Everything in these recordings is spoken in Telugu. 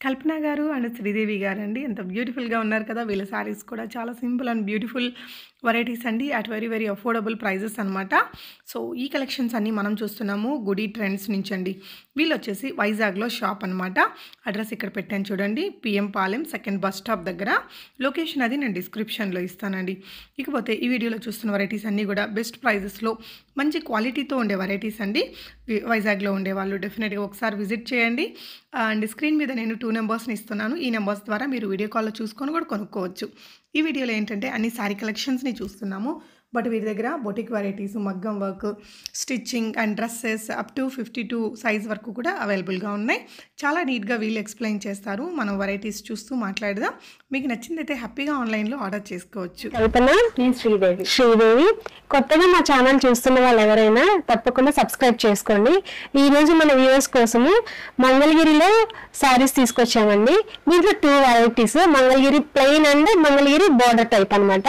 కల్పన గారు అండ్ శ్రీదేవి గారు అండి ఎంత బ్యూటిఫుల్గా ఉన్నారు కదా! వీళ్ళ శారీస్ కూడా చాలా సింపుల్ అండ్ బ్యూటిఫుల్ వెరైటీస్ అండి. At very very affordable prices అనమాట సో ఈ కలెక్షన్స్ అన్నీ మనం చూస్తున్నాము గుడి ట్రెండ్స్ నుంచి అండి వీళ్ళు వచ్చేసి వైజాగ్లో షాప్ అనమాట అడ్రస్ ఇక్కడ పెట్టాను చూడండి. PM Palem second bus stop దగ్గర. లొకేషన్ అది నేను డిస్క్రిప్షన్లో ఇస్తానండి. ఇకపోతే ఈ వీడియోలో చూస్తున్న వెరైటీస్ అన్నీ కూడా బెస్ట్ ప్రైజెస్లో మంచి క్వాలిటీతో ఉండే వెరైటీస్ అండి. వైజాగ్లో ఉండే వాళ్ళు డెఫినెట్గా ఒకసారి విజిట్ చేయండి. అండ్ స్క్రీన్ మీద నేను టూ నెంబర్స్ని ఇస్తున్నాను. ఈ నెంబర్స్ ద్వారా మీరు వీడియో కాల్లో చూసుకొని కూడా కొనుక్కోవచ్చు. ఈ వీడియోలో ఏంటంటే అన్ని శారీ కలెక్షన్స్ని చూస్తున్నాము. బట్ వీరి దగ్గర బొటిక్ వెరైటీస్ మగ్గం work stitching and dresses up to fifty two size వరకు కూడా అవైలబుల్గా ఉన్నాయి. చాలా నీట్గా వీళ్ళు ఎక్స్ప్లెయిన్ చేస్తారు. మనం వెరైటీస్ చూస్తూ మాట్లాడదాం. మీకు నచ్చిందైతే హ్యాపీగా ఆన్లైన్లో ఆర్డర్ చేసుకోవచ్చు. కల్పన నేను శ్రీదేవి. శ్రీదేవి. కొత్తగా మా ఛానల్ చూస్తున్న వాళ్ళు ఎవరైనా తప్పకుండా సబ్స్క్రైబ్ చేసుకోండి. ఈ రోజు మన వ్యూవర్స్ కోసము మంగళగిరిలో శారీస్ తీసుకొచ్చామండి. దీంట్లో two varieties Mangalagiri plain and Mangalagiri border type అన్నమాట.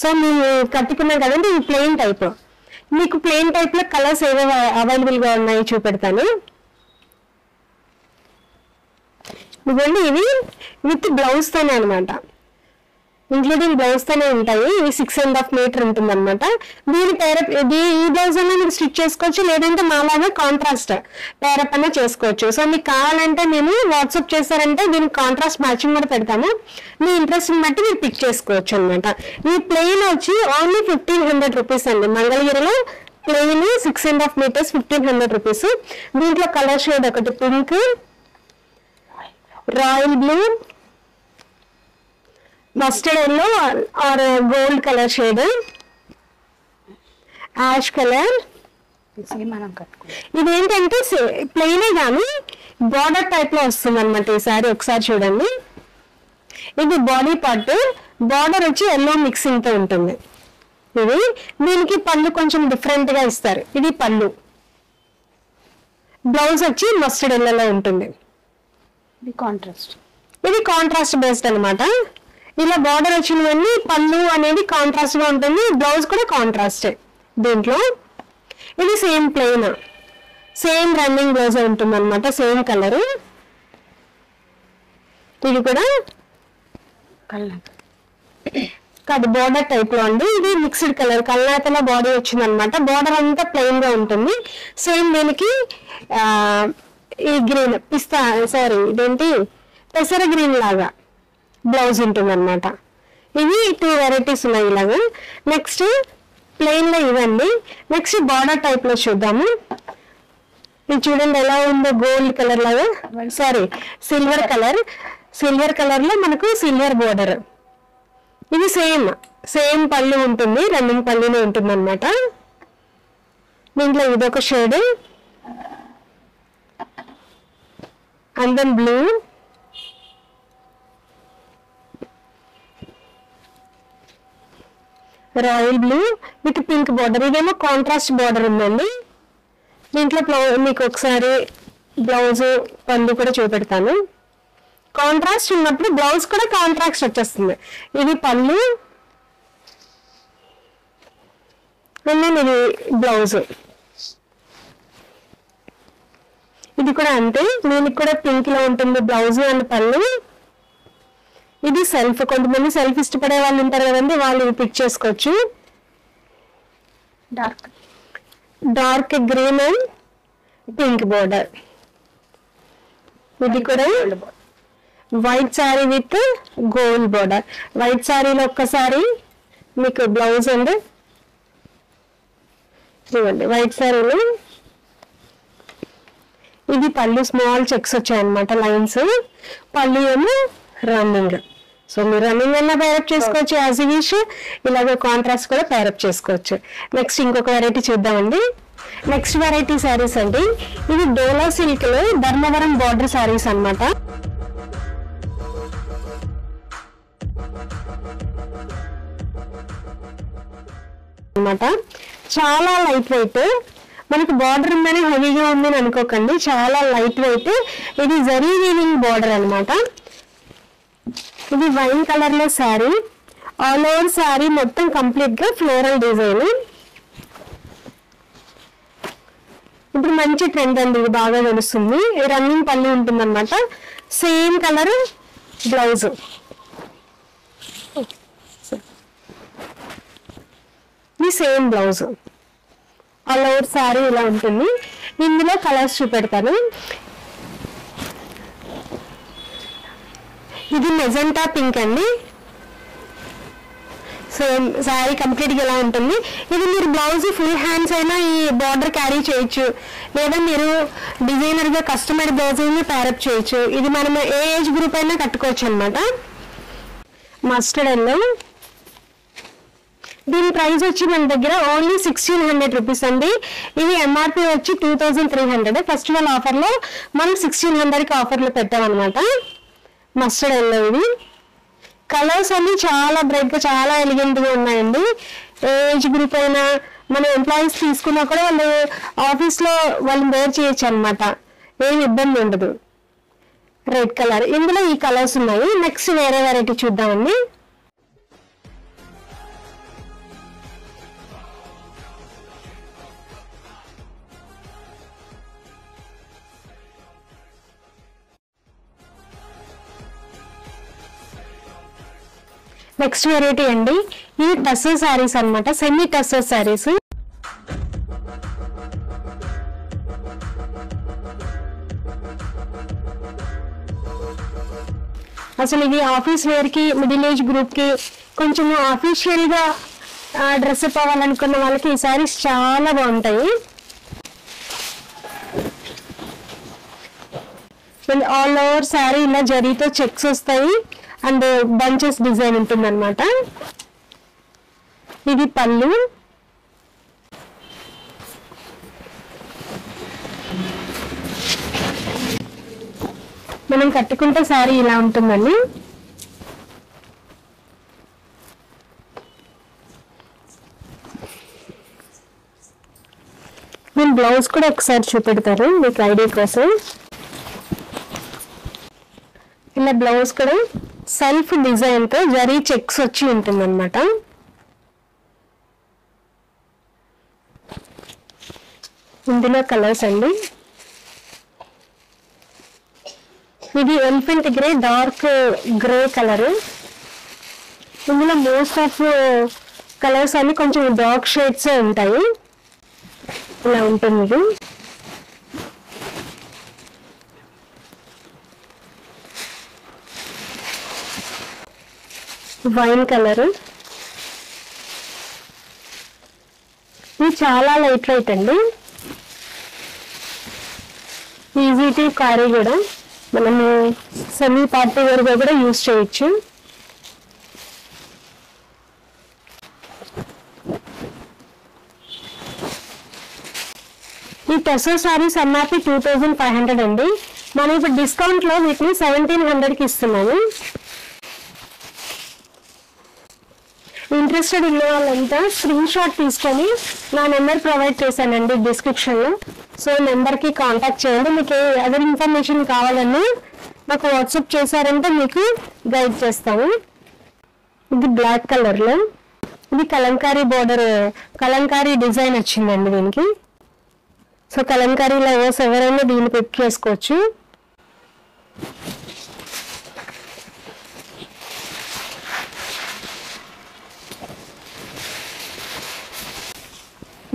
సో మేము కట్టుకున్నాం కదండి ఇది ప్లెయిన్ టైప్ మీకు ప్లెయిన్ టైప్లో కలర్స్ ఏవేవి అవైలబుల్గా ఉన్నాయో చూపెడతాను. ఇదిగోండి ఇవి విత్ బ్లౌజ్ తోనే అనమాట ఇంక్లూడింగ్ బ్లౌజ్ తోనే ఉంటాయి. ఇవి సిక్స్ అండ్ హాఫ్ మీటర్ ఉంటుంది అనమాట దీని పేరప్ ఇది ఈ బ్లౌజ్ అన్నా మీరు స్టిచ్ చేసుకోవచ్చు లేదంటే మాలాగే కాంట్రాస్ట్ పేరప్ అన్నా చేసుకోవచ్చు. సో మీకు కావాలంటే మేము వాట్సాప్ చేశారంటే దీనికి కాంట్రాస్ట్ మ్యాచింగ్ కూడా పెడతాము. మీ ఇంట్రెస్ట్ని బట్టి మీరు పిక్ చేసుకోవచ్చు అనమాట ఈ ప్లెయిన్ వచ్చి ఓన్లీ ఫిఫ్టీన్ హండ్రెడ్ రూపీస్ అండి. మంగళగిరిలో plain six and half metres fifteen hundred rupees దీంట్లో కలర్ షేడ్ ఒకటి pink royal blue mustard yellow or gold colour shade ash colour. ఇది ఏంటంటే ప్లెయినే కానీ బార్డర్ టైప్లో వస్తుంది అనమాట ఈ సారీ ఒకసారి చూడండి. ఇది బాడీ పార్ట్ బార్డర్ వచ్చి ఎల్లో మిక్సింగ్తో ఉంటుంది. ఇది దీనికి పళ్ళు కొంచెం డిఫరెంట్గా ఇస్తారు. ఇది పళ్ళు. బ్లౌజ్ వచ్చి మస్టర్డ్ ఎల్లోలో ఉంటుంది. ఇది కాంట్రాస్ట్ ఇది కాంట్రాస్ట్ బేస్డ్ అన్నమాట. ఇలా బార్డర్ వచ్చినవన్నీ పళ్ళు అనేది కాంట్రాస్ట్గా ఉంటుంది బ్లౌజ్ కూడా కాంట్రాస్టే దీంట్లో ఇది same plain same running blouse ఉంటుంది అనమాట సేమ్ కలర్ ఇది కూడా కాదు బార్డర్ టైప్లో అండి. ఇది మిక్స్డ్ కలర్ కల్లాతల బాడీ వచ్చింది అనమాట బార్డర్ అంతా ప్లెయిన్గా ఉంటుంది. సేమ్ దీనికి ఈ గ్రీన్ పిస్తా సారీ ఇదేంటి? పెసర గ్రీన్ లాగా. బ్లౌజ్ ఉంటుంది అనమాట ఇవి టూ వెరైటీస్ ఉన్నాయి ఇలాగా. నెక్స్ట్ ప్లెయిన్లో ఇవ్వండి నెక్స్ట్ బార్డర్ టైప్లో చూద్దాము. ఇది చూడండి ఎలా ఉందో గోల్డ్ కలర్ లాగా. సారీ సిల్వర్ కలర్ సిల్వర్ కలర్లో మనకు సిల్వర్ బోర్డర్ ఇది సేమ్ సేమ్ పళ్ళు ఉంటుంది రన్నింగ్ పళ్ళునే ఉంటుంది అనమాట దీంట్లో ఇదొక shade and then blue royal blue with pink border ఇదేమో కాంట్రాస్ట్ బార్డర్ ఉందండి. దీంట్లో బ్లౌ- మీకు ఒకసారి బ్లౌజ్ పళ్ళు కూడా చూపెడతాను. కాంట్రాస్ట్ ఉన్నప్పుడు బ్లౌజ్ కూడా కాంట్రాక్ట్ వచ్చేస్తుంది. ఇది పళ్ళు అండ్ ఇది బ్లౌజ్. ఇది కూడా అంతే. దీనికి కూడా పింక్లో ఉంటుంది బ్లౌజ్ అండ్ పళ్ళు ఇది సెల్ఫ్ కొంతమంది సెల్ఫ్ ఇష్టపడే వాళ్ళు ఉంటారు కదండి వాళ్ళు పిక్ చేసుకోవచ్చు. Dark dark green and pink border ఇది కూడా white saree with gold border white శారీలో ఒక్కసారి మీకు బ్లౌజ్ అండ్. చూడండి వైట్ శారీలో ఇది పళ్ళు స్మాల్ చెక్స్ వచ్చాయన్నమాట లైన్స్ పళ్ళు ఏమో రన్నింగ్ సో మీరు రన్నింగ్ అయినా పేరప్ చేసుకోవచ్చు యాజ్ విష్ ఇలాగే కాంట్రాస్ట్ కూడా పైరప్ చేసుకోవచ్చు. నెక్స్ట్ ఇంకొక వెరైటీ చూద్దామండి. నెక్స్ట్ వెరైటీ శారీస్ అండి. ఇది డోలా సిల్క్లో ధర్మవరం బార్డర్ శారీస్ అన్నమాట. అన్నమాట. చాలా లైట్ వెయిట్ మనకు బార్డర్ ఉందని హెవీగా ఉందని అనుకోకండి. చాలా లైట్ వెయిట్ ఇది జరీ వీవింగ్ బార్డర్ అనమాట ఇది వైన్ కలర్లో శారీ. ఆల్ ఓవర్ శారీ మొత్తం కంప్లీట్గా ఫ్లోరల్ డిజైన్. ఇప్పుడు మంచి ట్రెండ్ అండి ఇది బాగా తెలుస్తుంది రన్నింగ్ పల్లి ఉంటుంది అనమాట సేమ్ కలర్ బ్లౌజ్ ఇది same blouse all over saree ఇలా ఉంటుంది. ఇందులో కలర్స్ చూపెడతాను. ఇది మెజంటా పింక్ అండి. సో శారీ కంప్లీట్గా ఎలా ఇలా ఉంటుంది. ఇది మీరు బ్లౌజ్ ఫుల్ హ్యాండ్స్ అయినా ఈ బార్డర్ క్యారీ చేయొచ్చు. లేదా మీరు డిజైనర్గా కస్టమర్ బ్లౌజ్ని ప్యారప్ చేయొచ్చు. ఇది మనం ఏ ఏజ్ గ్రూప్ అయినా కట్టుకోవచ్చు అనమాట మస్టర్డ్ ఎల్లో దీని ప్రైస్ వచ్చి మన దగ్గర ఓన్లీ సిక్స్టీన్ హండ్రెడ్ రూపీస్ అండి. ఇది ఎంఆర్పి వచ్చి two thousand three hundred festival ఆఫర్లో మనం సిక్స్టీన్ హండ్రెడ్కి ఆఫర్లో పెట్టామన్నమాట. మస్టర్డ్ ఎల్లో ఇది కలర్స్ అన్ని చాలా బ్రైట్గా చాలా ఎలిగెంట్గా ఉన్నాయండి. ఏజ్ గ్రూప్ అయినా మన ఎంప్లాయీస్ తీసుకున్నా కూడా వాళ్ళు ఆఫీస్లో వాళ్ళు వేర్ చేయొచ్చు అనమాట ఏం ఇబ్బంది ఉండదు. రెడ్ కలర్ ఇందులో ఈ కలర్స్ ఉన్నాయి. నెక్స్ట్ వేరే వెరైటీ చూద్దామండి. నెక్స్ట్ వెరైటీ అండి. ఈ టస్సర్ శారీస్ అన్నమాట. సెమీ టస్సర్ శారీస్. అసలు ఇది ఆఫీస్ వేర్కి మిడిల్ ఏజ్ గ్రూప్కి కొంచెం ఆఫీషియల్గా డ్రెస్ అప్ అవ్వాలనుకున్న వాళ్ళకి ఈ శారీస్ చాలా బాగుంటాయి. ఆల్ ఓవర్ శారీ ఇలా జరీతో చెక్స్ వస్తాయి. అండ్ బంచెస్ డిజైన్ ఉంటుందన్నమాట. ఇది పళ్ళు. మనం కట్టుకుంటే శారీ ఇలా ఉంటుందండి. నేను బ్లౌజ్ కూడా ఒకసారి చూపెడతారు మీకు ఐడియా కోసం. ఇలా బ్లౌజ్ కూడా సెల్ఫ్ డిజైన్తో జరీ చెక్స్ వచ్చి ఉంటుంది అనమాట ఇందులో కలర్స్ అండి. ఇది elephant grey dark grey colour. ఇందులో మోస్ట్ ఆఫ్ కలర్స్ అన్ని కొంచెం డార్క్ షేడ్స్ ఉంటాయి. ఇలా ఉంటుంది. Wine colour. ఇది చాలా లైట్ వెయిట్ అండి. ఈజీ టు క్యారీ కూడా. మనము సెమీ పార్టీ వేర్ కూడా యూజ్ చేయొచ్చు. ఈ tussar sarees MRP two thousand five hundred అండి. మనం ఇప్పుడు డిస్కౌంట్లో వీటిని సెవెంటీన్ హండ్రెడ్కి ఇస్తున్నాము. ఇంట్రెస్టెడ్ ఉన్న వాళ్ళంతా స్క్రీన్ షాట్ తీసుకొని నా నెంబర్ ప్రొవైడ్ చేశానండి డిస్క్రిప్షన్లో సో నెంబర్కి కాంటాక్ట్ చేయండి. మీకు ఏ అదర్ ఇన్ఫర్మేషన్ కావాలన్నా నాకు వాట్సాప్ చేశారంటే మీకు గైడ్ చేస్తాము. ఇది బ్లాక్ కలర్లో ఇది కలంకారీ బోర్డర్ కలంకారీ డిజైన్ వచ్చిందండి దీనికి. సో కలంకారీ లవర్స్ ఎవరైనా దీన్ని పెట్టుకేసుకోవచ్చు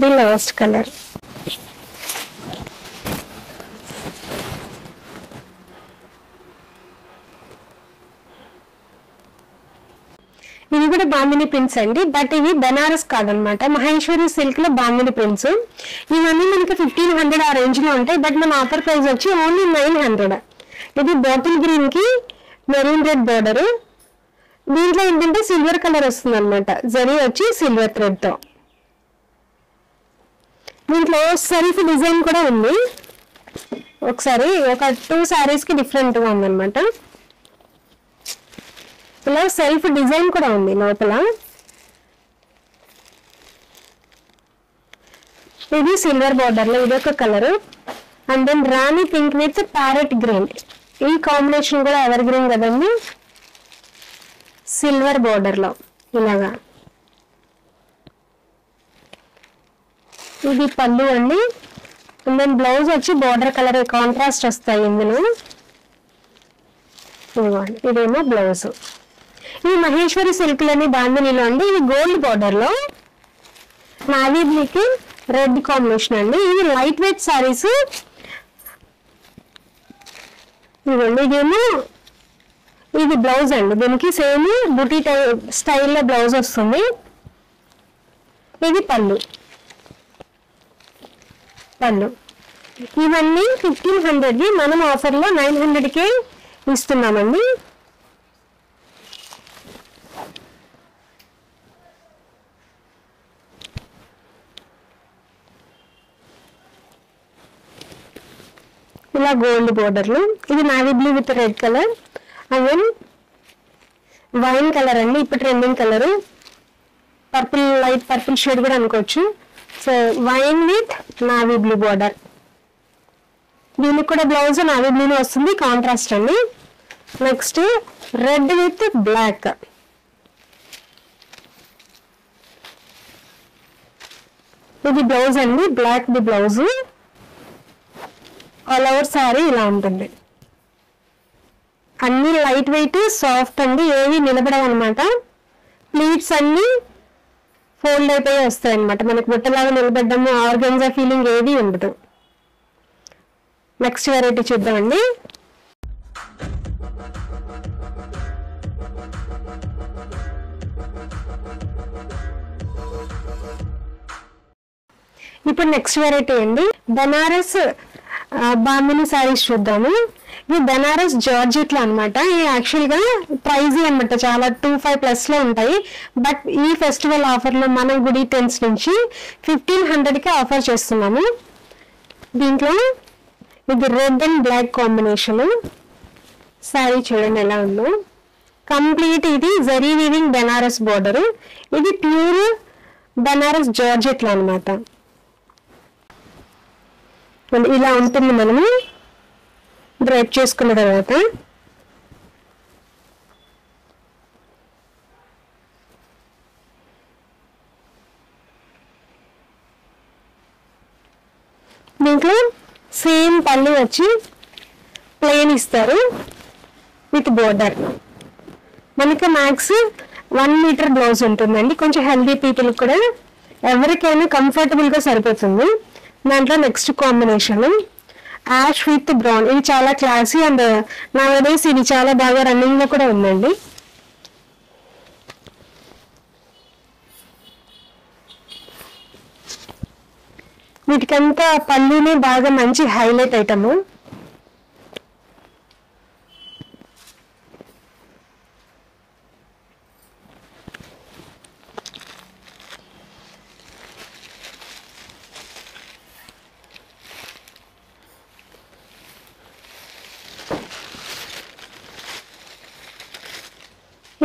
ది లాస్ట్ కలర్ ఇవి కూడా బాందిని ప్రింట్స్ అండి. బట్ ఇవి బెనారస్ కాదనమాట. మహేశ్వరి సిల్క్లో బాందిని ప్రింట్స్ ఇవన్నీ మనకి ఫిఫ్టీన్ హండ్రెడ్ ఆ రేంజ్లో ఉంటాయి. బట్ మన ఆఫర్ ప్రైస్ వచ్చి ఓన్లీ నైన్ హండ్రెడ్ ఇది బాటిల్ గ్రీన్కి మెరూన్ రెడ్ బోర్డర్ దీంట్లో ఏంటంటే సిల్వర్ కలర్ వస్తుంది అనమాట జరీ వచ్చి సిల్వర్ థ్రెడ్తో. దీంట్లో సెల్ఫ్ డిజైన్ కూడా ఉంది. ఒకసారి ఒక టూ శారీస్కి డిఫరెంట్గా ఉందన్నమాట. ఇలా సెల్ఫ్ డిజైన్ కూడా ఉంది లోపల. ఇది సిల్వర్ బార్డర్లో ఇది ఒక colour and then rani pink with parrot green ఈ కాంబినేషన్ కూడా ఎవర్ గ్రీన్ కదండి సిల్వర్ బార్డర్లో ఇలాగా. ఇది పళ్ళు అండి. దెన్ బ్లౌజ్ వచ్చి బార్డర్ కలర్ కాంట్రాస్ట్ వస్తాయి ఇందులో. ఇదేమో బ్లౌజ్ ఈ మహేశ్వరి సిల్క్లని బాంధనీలో అండి. ఇది గోల్డ్ బార్డర్లో నావీ బ్లూకి రెడ్ కాంబినేషన్ అండి. ఇది లైట్ వెయిట్ సారీస్ ఇదిగోండి ఇదేమో ఇది బ్లౌజ్ అండి. దీనికి సేమ్ బుటీ టై స్టైల్లో బ్లౌజ్ వస్తుంది. ఇది పళ్ళు. పళ్ళు ఇవన్నీ ఫిఫ్టీన్ హండ్రెడ్వి మనం ఆఫర్లో నైన్ హండ్రెడ్కే ఇస్తున్నామండి. ఇలా గోల్డ్ బోర్డర్లు. ఇది navy blue with red colour. Again wine colour అండి ఇప్పుడు trending colour. Purple light purple shade కూడా అనుకోవచ్చు. So wine with navy blue border దీనికి కూడా బ్లౌజ్ నావీ బ్లూలో వస్తుంది కాంట్రాస్ట్ అండి. నెక్స్ట్ రెడ్ విత్ బ్లాక్ ఇది బ్లౌజ్ అండి black the blouse all over saree ఇలా ఉంటుంది. అన్ని లైట్ వెయిట్ సాఫ్ట్ అండి ఏవి నిలబడవు అనమాట ప్లీట్స్ అన్నీ ఫోల్డ్ అయిపోయి వస్తాయి అనమాట మనకు బుట్టలాగా నిలబడ్డము ఆర్గన్జా ఫీలింగ్ ఏది ఉండదు. నెక్స్ట్ వెరైటీ చూద్దామండి. ఇప్పుడు నెక్స్ట్ వెరైటీ అండి. బనారస్ బామిని సారీస్ చూద్దాము. ఇది బెనారస్ జార్జెట్లు అనమాట ఈ యాక్చువల్గా ప్రైజీ అనమాట చాలా టూ ఫైవ్ ప్లస్లో ఉంటాయి. బట్ ఈ ఫెస్టివల్ ఆఫర్లో మనం గుడి టెన్స్ నుంచి ఫిఫ్టీన్ హండ్రెడ్కి ఆఫర్ చేస్తున్నాము. దీంట్లో ఇది red and black combination saree చూడండి ఎలా ఉందో. కంప్లీట్ ఇది జరీ వీవింగ్ బెనారస్ బోర్డర్ ఇది ప్యూర్ బెనారస్ జార్జెట్లు అనమాట ఇలా ఉంటుంది మనము డ్రైప్ చేసుకున్న తర్వాత దీంట్లో సేమ్ పళ్ళు వచ్చి ప్లెయిన్ ఇస్తారు విత్ బోర్డర్. మనకి మ్యాక్స్ వన్ మీటర్ బ్లౌజ్ ఉంటుందండి. కొంచెం హెల్దీ పీపుల్ కూడా ఎవరికైనా కంఫర్టబుల్గా సరిపోతుంది. దాంట్లో next combination ash with brown. ఇది చాలా క్లాసీ అండ్ నా ఇది చాలా బాగా రన్నింగ్లో కూడా ఉందండి. వీటికంతా పళ్ళునే బాగా మంచి హైలైట్ ఐటము.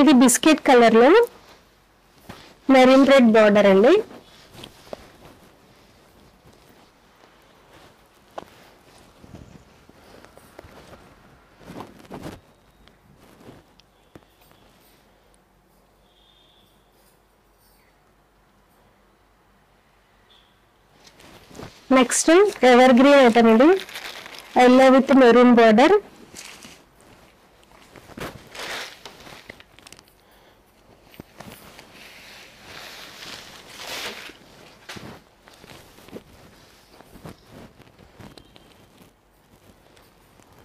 ఇది బిస్కెట్ కలర్లో మెరీన్ రెడ్ బార్డర్ అండి. నెక్స్ట్ ఎవర్ గ్రీన్ ఐటమ్ ఇది? Yellow with maroon border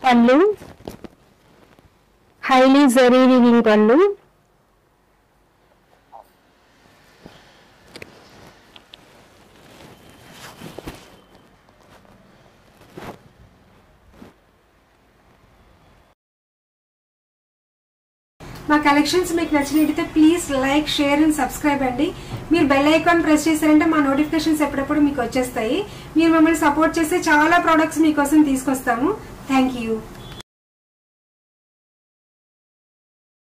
pallu highly zari weaving pallu మా కలెక్షన్స్ మీకు నచ్చినట్టయితే please like share and subscribe అండి. మీరు బెల్ ఐకాన్ ప్రెస్ చేశారంటే మా నోటిఫికేషన్స్ ఎప్పుడప్పుడు మీకు వచ్చేస్తాయి. మీరు మమ్మల్ని సపోర్ట్ చేస్తే చాలా ప్రోడక్ట్స్ మీకోసం తీసుకొస్తాము. Thank you